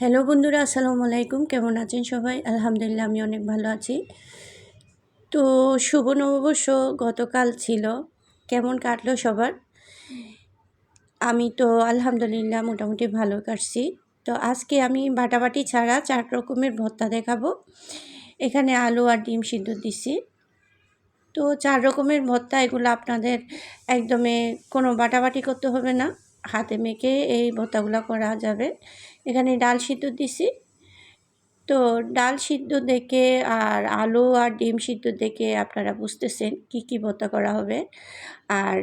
Hello বন্ধুরা, আসসালামু আলাইকুম। কেমন আছেন সবাই? আলহামদুলিল্লাহ, আমি অনেক ভালো আছি। তো শুভ নববর্ষ গতকাল ছিল। কেমন কাটলো সবার? আমি তো আলহামদুলিল্লাহ মোটামুটি ভালো কাটছি। তো আজকে আমি বাটাবাটি ছাড়া চার রকমের ভর্তা দেখাবো। এখানে আলু আর ডিম সিদ্ধ দিছি। তো চার রকমের ভর্তা, এগুলো আপনাদের একদমে কোনো বাটাবাটি করতে হবে না। হাতে মেখে এই ভর্তাগুলো করা যাবে। এখানে ডাল সিদ্ধ দিছি। তো ডাল সিদ্ধ দেখে আর আলু আর ডিম সিদ্ধ দেখে আপনারা বুঝতেছেন কি কি ভর্তা করা হবে। আর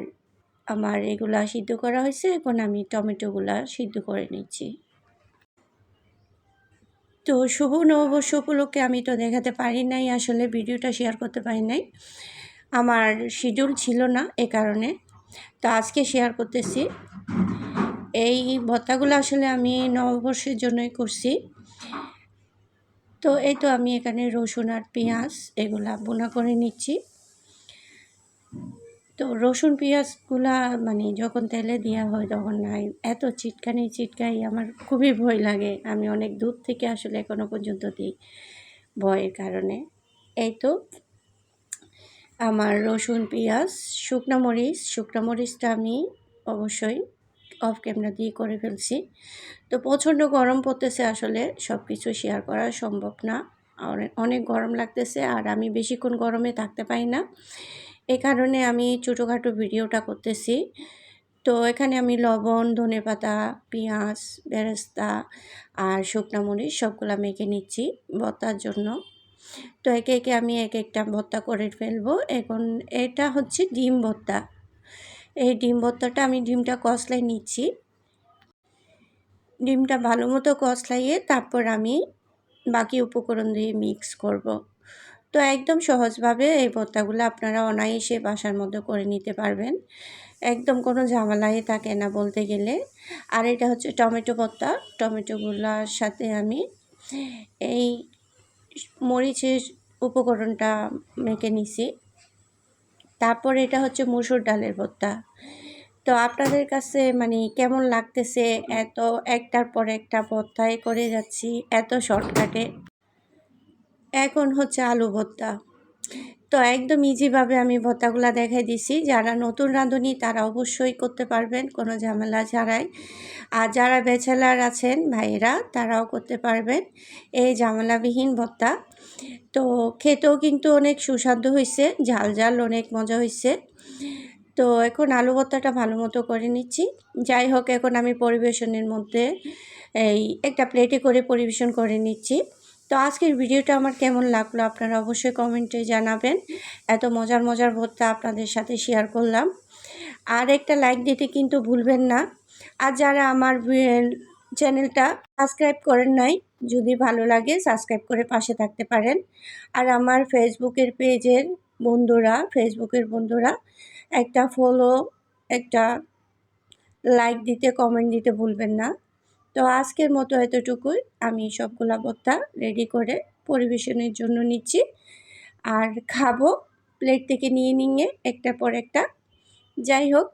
আমার এগুলা সিদ্ধ করা হয়েছে, এখন আমি টমেটোগুলা সিদ্ধ করে নিচ্ছি। তো শুভ নববর্ষ উপলক্ষে আমি তো দেখাতে পারি নাই, আসলে ভিডিওটা শেয়ার করতে পারি নাই। আমার শিডিউল ছিল না এ কারণে। তো আজকে শেয়ার করতেছি। এই ভত্তাগুলো আসলে আমি নববর্ষের জন্যই করছি। তো এই তো আমি এখানে রসুন আর পেঁয়াজ এগুলা বোনা করে নিচ্ছি। তো রসুন পেঁয়াজগুলা মানে যখন তেলে দেওয়া হয় তখন নাই এত চিটকানি চিটকাই আমার খুবই ভয় লাগে। আমি অনেক দূর থেকে আসলে এখনও পর্যন্ত দিই ভয়ের কারণে। এই তো আমার রসুন, পেঁয়াজ, শুকনো মরিচ, শুকনো মরিচটা আমি অবশ্যই অফ ক্যামেরা দিয়ে করে ফেলছি। তো প্রচণ্ড গরম পড়তেছে আসলে সব কিছু শেয়ার করা সম্ভব না। অনেক গরম লাগতেছে আর আমি বেশিক্ষণ গরমে থাকতে পারি না। এ কারণে আমি ছোটোখাটো ভিডিওটা করতেছি। তো এখানে আমি লবণ, ধনে পাতা, পেঁয়াজ, বেরেস্তা আর শুকনো মরিচ সবগুলো মেখে নিচ্ছি বতার জন্য। তো একে একে আমি এক একটা ভর্তা করে ফেলব। এখন এটা হচ্ছে ডিম ভর্তা। এই ডিম ভর্তাটা আমি ডিমটা কষলাই নিচ্ছি। ডিমটা ভালো মতো কষলাইয়ে তারপর আমি বাকি উপকরণ দিয়ে মিক্স করব। তো একদম সহজভাবে এই ভর্তাগুলো আপনারা অনায়াসে বাসার মধ্যে করে নিতে পারবেন। একদম কোনো ঝামেলাই থাকে না বলতে গেলে। আর এটা হচ্ছে টমেটো ভর্তা। টমেটোগুলোর সাথে আমি এই মরিচের উপকরণটা মেখে নিছি। তারপর এটা হচ্ছে মুসুর ডালের ভর্তা। তো আপনাদের কাছে মানে কেমন লাগতেছে? এত একটার পর একটা ভর্তায় করে যাচ্ছি, এত শর্টকাটে। এখন হচ্ছে আলু ভর্তা। তো একদম ইজিভাবে আমি ভর্তাগুলো দেখাই দিছি। যারা নতুন রাঁধুনি, তারা অবশ্যই করতে পারবেন, কোনো ঝামেলা ছাড়াই। আর যারা বেছেলার আছেন, ভাইয়েরা, তারাও করতে পারবেন এই ঝামেলাবিহীন ভর্তা। তো খেতেও কিন্তু অনেক সুস্বাদু হয়েছে ঝাল ঝাল অনেক মজা হয়েছে তো এখন আলু ভর্তাটা ভালো মতো করে নিচ্ছি। যাই হোক, এখন আমি পরিবেশনের মধ্যে এই একটা প্লেটে করে পরিবেশন করে নিচ্ছি। তো আজকের ভিডিওটা আমার কেমন লাগল আপনারা অবশ্যই কমেন্টে জানাবেন। এত মজার মজার ভর্তা আপনাদের সাথে শেয়ার করলাম। আর একটা লাইক দিতে কিন্তু ভুলবেন না। আর যারা আমার চ্যানেলটা সাবস্ক্রাইব করেন নাই, যদি ভালো লাগে সাবস্ক্রাইব করে পাশে থাকতে পারেন। আর আমার ফেসবুকের পেজের বন্ধুরা, ফেসবুকের বন্ধুরা একটা ফলো একটা লাইক দিতে কমেন্ট দিতে ভুলবেন না। তো আজকের মতো এতটুকুই। আমি সবগুলা ভর্তা রেডি করে পরিবেশনের জন্য নিচ্ছি। আর খাব প্লেট থেকে নিয়ে নিয়ে একটা পর একটা। যাই হোক,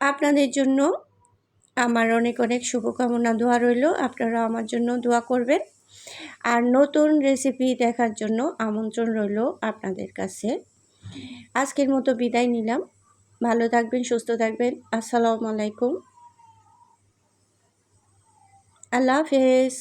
আপনাদের জন্য আমার অনেক অনেক শুভকামনা, দোয়া রইল। আপনারা আমার জন্য দোয়া করবেন। আর নতুন রেসিপি দেখার জন্য আমন্ত্রণ রইল আপনাদের কাছে। আজকের মতো বিদায় নিলাম। ভালো থাকবেন, সুস্থ থাকবেন। আসসালামু আলাইকুম। আল্লাহ হাফেজ